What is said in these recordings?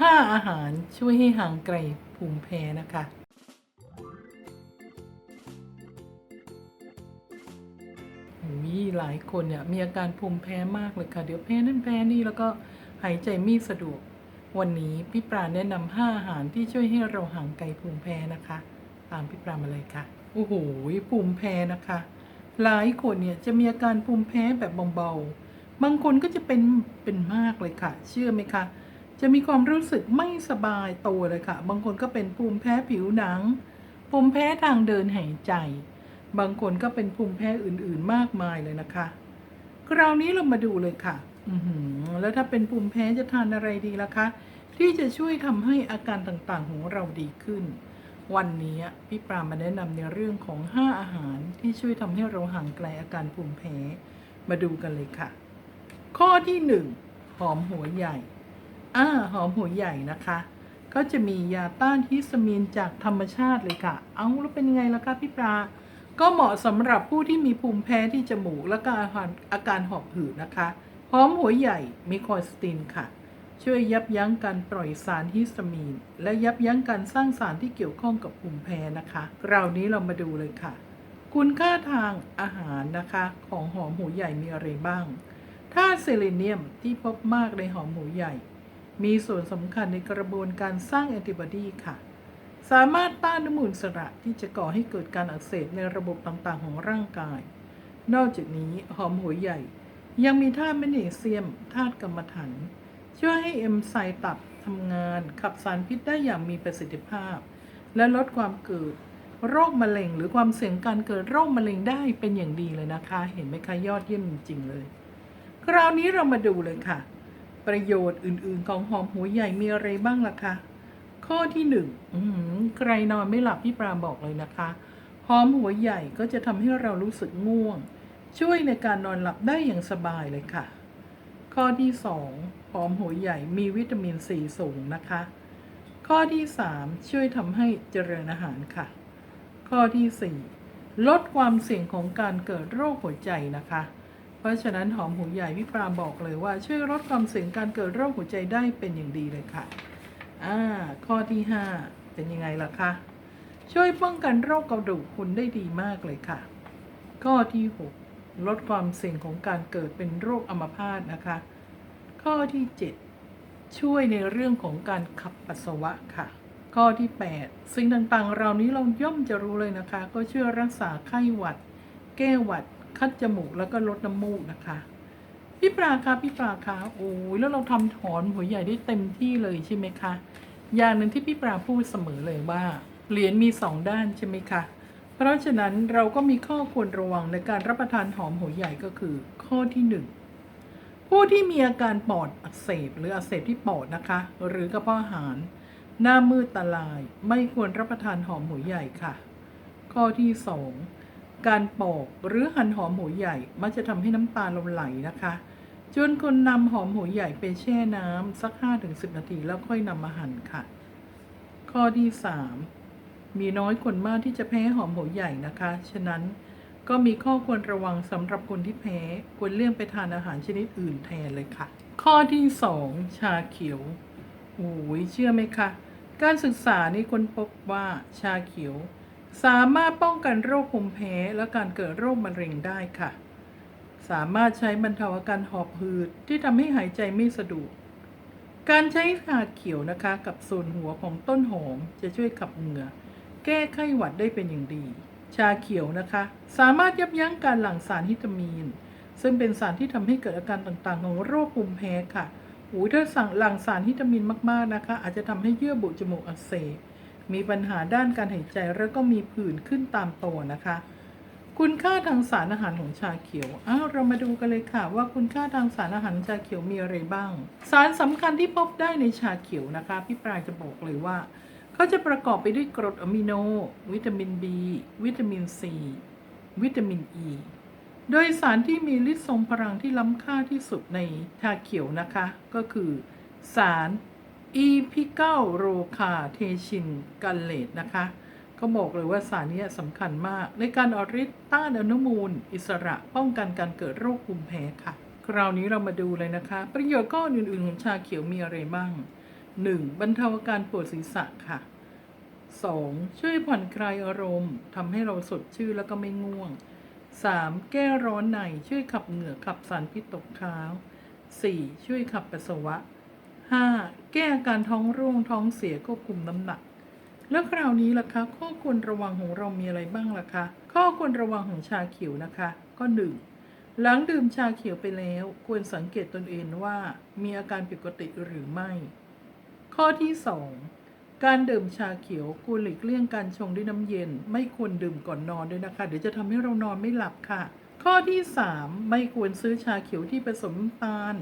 5 อาหารช่วยให้ห่างไกลภูมิแพ้นะคะ มีหลายคนเนี่ยมีอาการภูมิแพ้มากเลยค่ะ เดี๋ยวแพ้นั่นแพ้นี่แล้วก็หายใจไม่สะดวก วันนี้พี่ปราแนะนำ5อาหารที่ช่วยให้เราห่างไกลภูมิแพ้นะคะ ตามพี่ปรามาเลยค่ะ โอ้โห ภูมิแพ้นะคะ หลายคนเนี่ยจะมีอาการภูมิแพ้แบบเบาๆ บางคนก็จะเป็นเป็นมากเลยค่ะ เชื่อไหมคะ จะมีความรู้สึกไม่สบายตัวเลยค่ะ บางคนก็เป็นภูมิแพ้ผิวหนัง ภูมิแพ้ทางเดินหายใจ บางคนก็เป็นภูมิแพ้อื่นๆมากมายเลยนะคะ คราวนี้เรามาดูเลยค่ะ อืแล้วถ้าเป็นภูมิแพ้จะทานอะไรดีล่ะคะ ที่จะช่วยทำให้อาการต่างๆของเราดีขึ้น วันนี้พี่ปรามาแนะนำในเรื่องของ 5 อาหารที่ช่วยทำให้เราห่างไกลอาการภูมิแพ้ มาดูกันเลยค่ะ ข้อที่ 1 หอมหัวใหญ่ อ่าหอมหัวใหญ่นะคะ ก็จะมียาต้านฮิสตามีนจากธรรมชาติเลยค่ะ เอาแล้วเป็นยังไงล่ะคะพี่ปลา ก็เหมาะสำหรับผู้ที่มีภูมิแพ้ที่จมูกและก็อาการอาการหอบหืดนะคะหอมหัวใหญ่มีคอสตินค่ะ ช่วยยับยั้งการปล่อยสารฮิสตามีน และยับยั้งการสร้างสารที่เกี่ยวข้องกับภูมิแพ้นะคะคราวนี้เรามาดูเลยค่ะ คุณค่าทางอาหารนะคะ ของหอมหัวใหญ่มีอะไรบ้างธาตุเซเลเนียมที่พบมากในหอมหัวใหญ่ มีส่วนสำคัญในกระบวนการสร้างแอนติบอดีค่ะ สามารถต้านน้ำมูลสระที่จะก่อให้เกิดการอักเสบในระบบต่างๆ ของร่างกาย นอกจากนี้หอมหัวใหญ่ ยังมีธาตุแมกนีเซียมธาตุกรรมฐานช่วยให้เอนไซม์ตับทำงานขับสารพิษได้อย่างมีประสิทธิภาพ และลดความเกิดโรคมะเร็งหรือความเสี่ยงการเกิดโรคมะเร็งได้เป็นอย่างดีเลยนะคะ เห็นไหมคะยอดเยี่ยมจริงๆเลย คราวนี้เรามาดูเลยค่ะ ประโยชน์อื่นๆ ของหอมหัวใหญ่มีอะไรบ้างล่ะคะ ข้อที่หนึ่งใครนอนไม่หลับพี่ปราบอกเลยนะคะ หอมหัวใหญ่ก็จะทำให้เรารู้สึกง่วง ช่วยในการนอนหลับได้อย่างสบายเลยค่ะ ข้อที่สองหอมหัวใหญ่มีวิตามินซีสูงนะคะ ข้อที่สามช่วยทำให้เจริญอาหารค่ะ ข้อที่สี่ลดความเสี่ยงของการเกิดโรคหัวใจนะคะ เพราะฉะนั้นหอมหัวใหญ่พี่ปราบอกเลยว่าช่วยลดความเสี่ยงการเกิดโรคหัวใจได้เป็นอย่างดีเลยค่ะอ่าข้อที่ 5 เป็นยังไงล่ะคะช่วยป้องกันโรคกระดูกพรุนได้ดีมากเลยค่ะ ข้อที่ 6 ลดความเสี่ยงของการเกิดเป็นโรคอัมพาตนะคะ ข้อที่ 7 ช่วยในเรื่องของการขับปัสสาวะค่ะ ข้อที่ 8 สิ่งต่างๆเหล่านี้เราย่อมจะรู้เลยนะคะ ก็ช่วยรักษาไข้หวัด แก้หวัด คัดจมูกแล้วก็ลดน้ำมูกนะคะ พี่ปลาคะพี่ปลาคะโอ้ยแล้วเราทำถอนหัวใหญ่ได้เต็มที่เลยใช่ไหมคะ อย่างหนึ่งที่พี่ปลาพูดเสมอเลยว่าเหรียญมีสองด้านใช่ไหมคะเพราะฉะนั้นเราก็มีข้อควรระวังในการรับประทานหอมหัวใหญ่ก็คือ ข้อที่หนึ่งผู้ที่มีอาการปอดอักเสบหรืออักเสบที่ปอดนะคะ หรือกระเพาะอาหาร หน้ามืดตาลาย ไม่ควรรับประทานหอมหัวใหญ่ค่ะ ข้อที่สอง การปอกหรือหั่นหอมหัวใหญ่มักจะทำให้น้ำตาเราไหลนะคะจนคนนำหอมหัวใหญ่ไปแช่น้ำสัก 5-10 นาทีแล้วค่อยนำมาหั่นค่ะ ข้อที่ 3 มีน้อยคนมากที่จะแพ้หอมหัวใหญ่นะคะ ฉะนั้นก็มีข้อควรระวังสำหรับคนที่แพ้ควรเลี่ยงไปทานอาหารชนิดอื่นแทนเลยค่ะ ข้อที่ 2 ชาเขียวโอ้ยเชื่อไหมคะ การศึกษานี่คนพบว่าชาเขียว สามารถป้องกันโรคภูมิแพ้และการเกิดโรคมะเร็งได้ค่ะ สามารถใช้บรรเทาอาการหอบหืดที่ทำให้หายใจไม่สะดวก การใช้ชาเขียวนะคะกับส่วนหัวของต้นหอมจะช่วยขับเหงื่อ แก้ไข้หวัดได้เป็นอย่างดี ชาเขียวนะคะ สามารถยับยั้งการหลั่งสารฮิตามีน ซึ่งเป็นสารที่ทำให้เกิดอาการต่างๆ ของโรคภูมิแพ้ค่ะโอ้ยถ้าสั่งหลั่งสารฮิตามินมากๆนะคะ อาจจะทำให้เยื่อบุจมูกอักเสบ มีปัญหาด้านการหายใจแล้วก็มีผื่นขึ้นตามตัวนะคะ คุณค่าทางสารอาหารของชาเขียวอ้าวเรามาดูกันเลยค่ะว่าคุณค่าทางสารอาหารชาเขียวมีอะไรบ้าง สารสำคัญที่พบได้ในชาเขียวนะคะ พี่ปลายจะบอกเลยว่าเขาจะประกอบไปด้วยกรดอะมิโน วิตามิน B วิตามิน C วิตามิน E โดยสารที่มีฤทธิ์ทรงพลังที่ล้ำค่าที่สุดในชาเขียวนะคะ ก็คือสาร อีพิเกลโรคาเทชินกัลเลตนะคะก็บอกเลยว่าสารนี้สำคัญมาก ในการออกฤทธิ์ต้านอนุมูล อิสระป้องกันการเกิดโรคภูมิแพ้ค่ะ คราวนี้เรามาดูเลยนะคะ ประโยชน์ก้อนอื่นๆของชาเขียวมีอะไรบ้าง 1. บรรเทาอาการปวดศีรษะค่ะ 2. ช่วยผ่อนคลายอารมณ์ทำให้เราสดชื่นแล้วก็ไม่ง่วง 3. แก้ร้อนในช่วยขับเหงื่อขับสารพิษตกค้าง 4. ช่วยขับปัสสาวะ 5. แก้อาการท้องร่วงท้องเสียควบคุมน้ำหนัก แล้วคราวนี้ล่ะคะ ข้อควรระวังของเรามีอะไรบ้างล่ะคะ ข้อควรระวังของชาเขียวนะคะ ก็หนึ่งหลังดื่มชาเขียวไปแล้ว ควรสังเกตตนเองว่ามีอาการผิดปกติหรือไม่ ข้อที่ 2 การดื่มชาเขียวควรหลีกเลี่ยงการชงด้วยน้ำเย็น ไม่ควรดื่มก่อนนอนด้วยนะคะ เดี๋ยวจะทำให้เรานอนไม่หลับค่ะ ข้อที่ 3 ไม่ควรซื้อชาเขียวที่ผสมน้ำตาล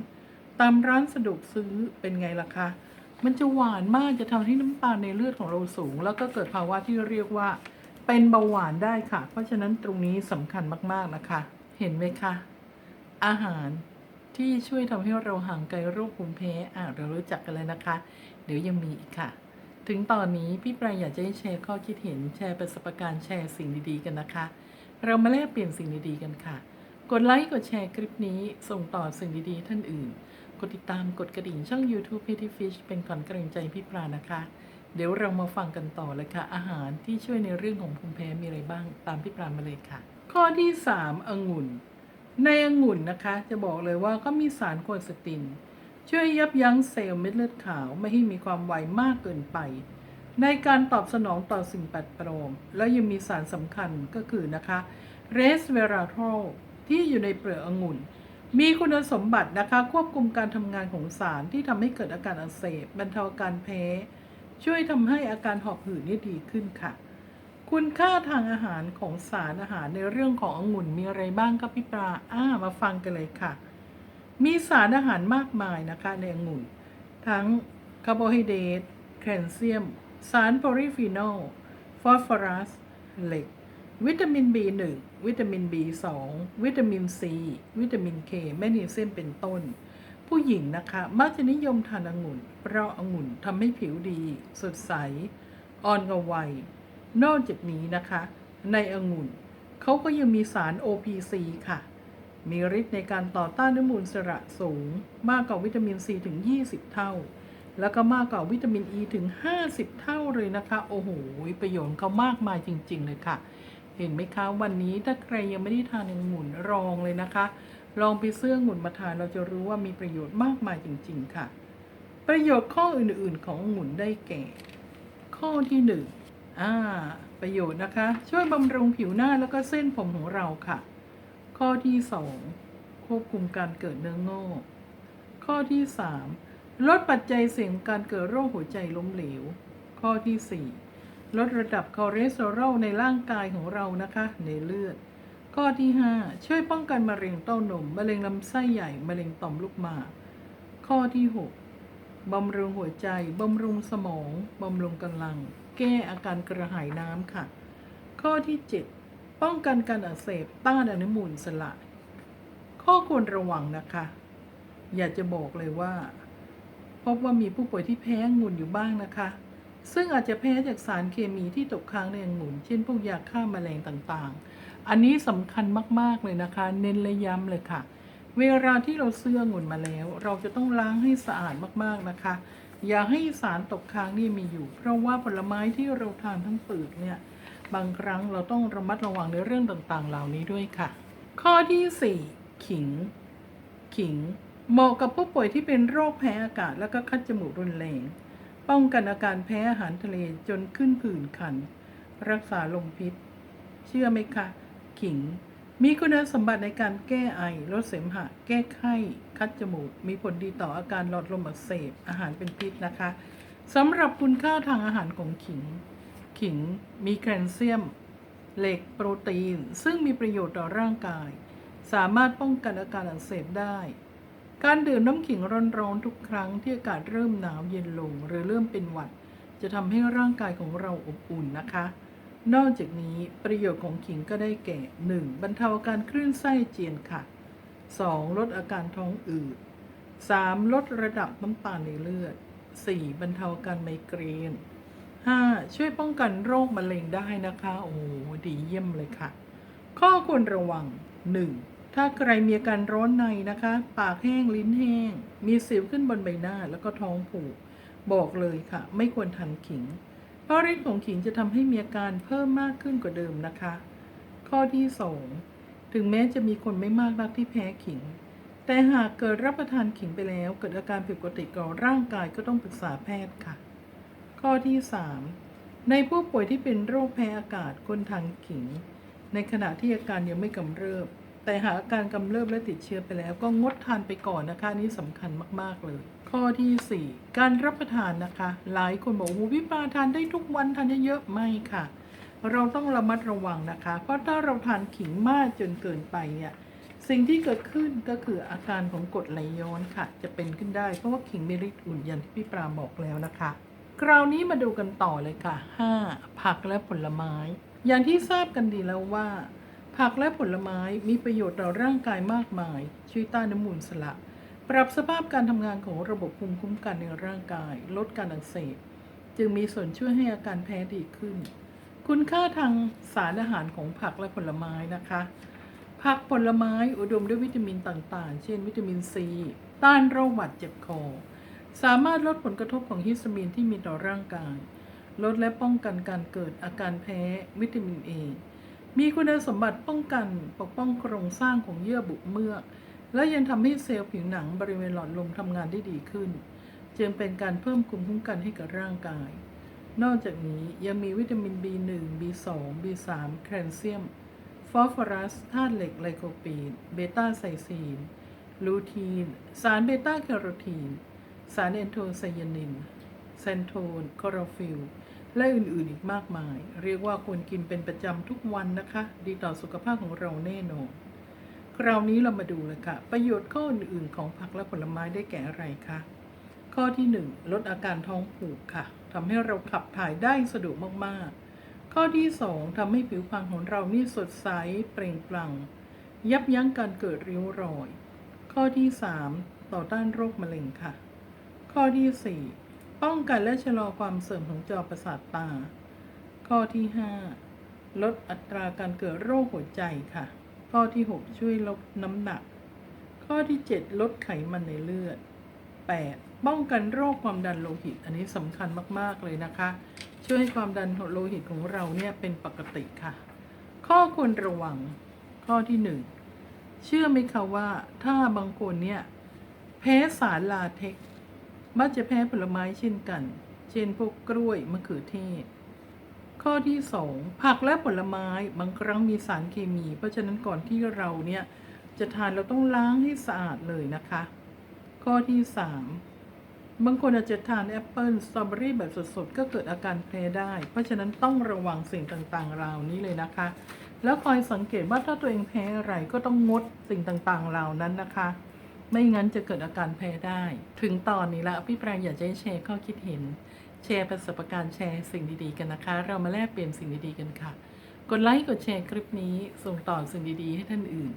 ตามร้านสะดวกซื้อเป็นไงล่ะคะ มันจะหวานมากจะทำให้น้ำตาลในเลือดของเราสูง แล้วก็เกิดภาวะที่เรียกว่า เป็นเบาหวานได้ค่ะ เพราะฉะนั้นตรงนี้สำคัญมากๆนะคะ เห็นไหมคะ อาหารที่ช่วยทำให้เราห่างไกลโรคภูมิแพ้อะเรารู้จักกันเลยนะคะ เดี๋ยวยังมีอีกค่ะ ถึงตอนนี้พี่ปรายอยากจะให้แชร์ข้อคิดเห็นแชร์ประสบการณ์แชร์สิ่งดีๆกันนะคะ เรามาแลกเปลี่ยนสิ่งดีๆกันค่ะ กดไลค์กดแชร์คลิปนี้ส่งต่อสิ่งดีๆท่านอื่น กดติดตามกดกระดิ่งช่อง YouTube p e t t y Fish เป็นก่อนกำลังใจพี่ปรานะคะ เดี๋ยวเรามาฟังกันต่อเลยค่ะ อาหารที่ช่วยในเรื่องของภูมิแพ้มีอะไรบ้างตามพี่ปรามาเลยค่ะ ข้อที่ 3องุ่น ในองุ่นนะคะ จะบอกเลยว่าก็มีสารโคสติน ช่วยยับยั้งเซลล์เม็ดเลือดขาวไม่ให้มีความไวมากเกินไป ในการตอบสนองต่อสิ่งแปลกปลอมและยังมีสารสำคัญก็คือนะคะเรสเวราโทรที่อยู่ในเปลือกองุ่น มีคุณสมบัตินะคะควบคุมการทำงานของสารที่ทำให้เกิดอาการอักเสบบรรเทาอาการแพ้ ช่วยทำให้อาการหอบหืดนี่ดีขึ้นค่ะ คุณค่าทางอาหารของสารอาหารในเรื่องขององุ่นมีอะไรบ้างครับพี่ปลาอ่ามาฟังกันเลยค่ะ มีสารอาหารมากมายนะคะในองุ่น ทั้งคาร์โบไฮเดรตแคลเซียม สารโพลีฟีนอลฟอสฟอรัสเหล็ก วิตามิน B1 วิตามิน B2 วิตามิน C วิตามิน K แมกนีเซียมเป็นต้น ผู้หญิงนะคะมักจะนิยมทานองุ่น เพราะองุ่นทำให้ผิวดี สดใส อ่อนกว่าวัย นอกจากนี้นะคะ ในองุ่นเขาก็ยังมีสาร OPC ค่ะ มีฤทธิ์ในการต่อต้านอนุมูลสระสูง มากกว่าวิตามิน C ถึง 20 เท่า แล้วก็มากกว่าวิตามิน E ถึง 50 เท่าเลยนะคะ โอ้โห ประโยชน์เขามากมายจริง ๆ เลยค่ะ เห็นไหมคะวันนี้ถ้าใครยังไม่ได้ทานองุ่นลองเลยนะคะ ลองไปเสื้อองุ่นมาทานเราจะรู้ว่ามีประโยชน์มากมายจริง ๆ ค่ะ ประโยชน์ข้ออื่นๆขององุ่นได้แก่ ข้อที่หนึ่งอ่าประโยชน์นะคะ ช่วยบำรุงผิวหน้าแล้วก็เส้นผมของเราค่ะ ข้อที่สองควบคุมการเกิดเนื้องอกข้อที่สามลดปัจจัยเสี่ยงการเกิดโรคหัวใจล้มเหลว ข้อที่สี่ ลดระดับคอเลสเตอรอลในร่างกายของเรานะคะ ในเลือด ข้อที่ห้าช่วยป้องกันมะเร็งเต้านม มะเร็งลำไส้ใหญ่ มะเร็งต่อมลูกหมาก ข้อที่หกบำรุงหัวใจ บำรุงสมอง บำรุงกำลัง แก้อาการกระหายน้ำค่ะ ข้อที่เจ็ดป้องกันการอักเสบต้านอนุมูลสละ ข้อควรระวังนะคะ อยากจะบอกเลยว่า พบว่ามีผู้ป่วยที่แพ้งุ่นอยู่บ้างนะคะ ซึ่งอาจจะแพ้จากสารเคมีที่ตกค้างในองุ่น เช่นพวกยาฆ่าแมลงต่างๆ อันนี้สำคัญมากๆเลยนะคะ เน้นและย้ำเลยค่ะ เวลาที่เราซื้อองุ่นมาแล้ว เราจะต้องล้างให้สะอาดมากๆนะคะ อย่าให้สารตกค้างนี่มีอยู่ เพราะว่าผลไม้ที่เราทานทั้งเปลือกเนี่ย บางครั้งเราต้องระมัดระวังในเรื่องต่างๆ เหล่านี้ด้วยค่ะ ข้อที่ 4 ขิง ขิง เหมาะกับผู้ป่วยที่เป็นโรคแพ้อากาศ แล้วก็คัดจมูกรุนแรง ป้องกันอาการแพ้อาหารทะเลจนขึ้นผื่นคัน รักษาลมพิษ เชื่อไหมคะ ขิง มีคุณสมบัติในการแก้ไอ ลดเสมหะ แก้ไข้ คัดจมูก มีผลดีต่ออาการหลอดลมอักเสบ อาหารเป็นพิษนะคะสำหรับคุณค่าทางอาหารของขิง ขิงมีแคลเซียม เหล็ก โปรตีน ซึ่งมีประโยชน์ต่อร่างกาย สามารถป้องกันอาการอักเสบได้ การดื่มน้ำขิงร้อนๆทุกครั้งที่อากาศเริ่มหนาวเย็นลงหรือเริ่มเป็นหวัด จะทำให้ร่างกายของเราอบอุ่นนะคะ นอกจากนี้ประโยชน์ของขิงก็ได้แก่ 1. บรรเทาอาการคลื่นไส้เจียนค่ะ 2. ลดอาการท้องอืด 3. ลดระดับน้ำตาลในเลือด 4. บรรเทาอาการไมเกรน 5. ช่วยป้องกันโรคมะเร็งได้นะคะ โอ้โหดีเยี่ยมเลยค่ะ ข้อควรระวัง 1. ถ้าใครมีอาการร้อนในนะคะ ปากแห้งลิ้นแห้ง มีสิวขึ้นบนใบหน้าแล้วก็ท้องผูก บอกเลยค่ะ ไม่ควรทานขิง เพราะฤทธิ์ของขิงจะทำให้มีอาการเพิ่มมากขึ้นกว่าเดิมนะคะ ข้อที่ 2 ถึงแม้จะมีคนไม่มากนักที่แพ้ขิง แต่หากเกิดรับประทานขิงไปแล้ว เกิดอาการผิดปกติกับร่างกายก็ต้องปรึกษาแพทย์ค่ะ ข้อที่ 3 ในผู้ป่วยที่เป็นโรคแพ้อากาศควรทานขิง ในขณะที่อาการยังไม่กำเริบ แต่หากอาการกำเริบและติดเชื้อไปแล้ว ก็งดทานไปก่อนนะคะนี่สำคัญมาก ๆ เลย ข้อทีสี่4 การรับประทานนะคะ หลายคนบอกว่าวิปาทานได้ทุกวันทานเยอะๆไม่ค่ะ เราต้องระมัดระวังนะคะ เพราะถ้าเราทานขิงมากจนเกินไปเนี่ยสิ่งที่เกิดขึ้นก็คืออาการของกรดไหลย้อนค่ะ จะเป็นขึ้นได้เพราะว่าขิงมีฤทธิ์อุ่นอย่างที่พี่ปราบอกแล้วนะคะ คราวนี้มาดูกันต่อเลยค่ะ 5. ผักและผลไม้ อย่างที่ทราบกันดีแล้วว่า ผักและผลไม้มีประโยชน์ต่อร่างกายมากมาย ช่วยต้านน้ำมูลสละปรับสภาพการทำงานของระบบภูมิคุ้มกันในร่างกาย ลดการอักเสบ จึงมีส่วนช่วยให้อาการแพ้ดีขึ้น คุณค่าทางสารอาหารของผักและผลไม้นะคะ ผักผลไม้อุดมด้วยวิตามินต่างๆ เช่น วิตามินซี ต้านโรคหวัดเจ็บคอ สามารถลดผลกระทบของฮิสตามีนที่มีต่อร่างกาย ลดและป้องกันการเกิดอาการแพ้วิตามินเอ มีคุณสมบัติป้องกันปกป้องโครงสร้างของเยื่อบุเมือก และยังทำให้เซลล์ผิวหนังบริเวณหลอดลมทำงานได้ดีขึ้น จึงเป็นการเพิ่มภูมิคุ้มกันให้กับร่างกาย นอกจากนี้ยังมีวิตามิน B1 B2 B3 แคลเซียม ฟอสฟอรัสธาตุเหล็กไลโคปีน เบต้าไซซีน ลูทีน สารเบต้าแคโรทีน สารแอนโทไซยานิน เซนโทนคลอโรฟิล และอื่นๆอีกมากมาย เรียกว่าควรกินเป็นประจำทุกวันนะคะ ดีต่อสุขภาพของเราแน่นอนคราวนี้เรามาดูเลยค่ะ ประโยชน์ข้ออื่นๆของผักและผลไม้ได้แก่อะไรคะข้อที่ 1 ลดอาการท้องผูกค่ะทำให้เราขับถ่ายได้สะดวกมากๆ ข้อที่ 2ทำให้ผิวพรรณของเรานี่สดใสเปล่งปลั่ง ยับยั้งการเกิดริ้วรอย ข้อที่ 3 ต่อต้านโรคมะเร็งค่ะ ข้อที่ 4 ป้องกันและชะลอความเสื่อมของจอประสาทตา ข้อที่ 5 ลดอัตราการเกิดโรคหัวใจค่ะ ข้อที่ 6 ช่วยลดน้ำหนัก ข้อที่ 7 ลดไขมันในเลือด 8. ป้องกันโรคความดันโลหิต อันนี้สำคัญมาก ๆ เลยนะคะ ช่วยให้ความดันโลหิตของเราเนี่ยเป็นปกติค่ะ ข้อควรระวัง ข้อที่ 1 เชื่อไหมคะว่าถ้าบางคนเนี่ยแพ้สารลาเท็ก มักจะแพ้ผลไม้เช่นกัน เช่นพวกกล้วยมะเขือเทศ ข้อที่ 2 ผักและผลไม้บางครั้งมีสารเคมี เพราะฉะนั้นก่อนที่เราเนี่ยจะทานเราต้องล้างให้สะอาดเลยนะคะ ข้อที่ 3 บางคนอาจจะทานแอปเปิลสตรอเบอรี่แบบสดๆ ก็เกิดอาการแพ้ได้ เพราะฉะนั้นต้องระวังสิ่งต่างๆเหล่านี้เลยนะคะ แล้วคอยสังเกตว่าถ้าตัวเองแพ้อะไรก็ต้องงดสิ่งต่างๆเหล่านั้นนะคะ ไม่งั้นจะเกิดอาการแพ้ได้ ถึงตอนนี้ละพี่ปรางอยากจะให้แชร์ข้อคิดเห็น แชร์ประสบการณ์แชร์สิ่งดีๆกันนะคะ เรามาแลกเปลี่ยนสิ่งดีๆกันค่ะ กดไลค์กดแชร์คลิปนี้ ส่งต่อสิ่งดีๆ ให้ท่านอื่น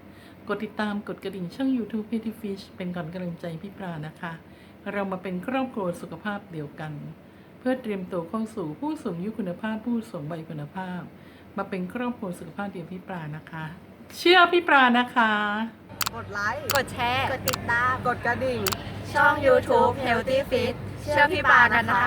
กดติดตามกดกระดิ่งช่อง YouTube p e t y Fish เป็นก่อนกำลังใจพี่ปรานะคะ เรามาเป็นครอบครัวสุขภาพเดียวกัน เพื่อเตรียมตัวเข้าสู่ผู้สูงอายุคุณภาพผู้สูงวัยคุณภาพ มาเป็นครอบครัวสุขภาพเดียวพี่ปรานะคะ เชื่อพี่ปรานะคะ กดไลค์ กดแชร์ กดติดตาม กดกระดิ่ง ช่อง YouTube Healthy Fit เชื่อพี่ปานะคะ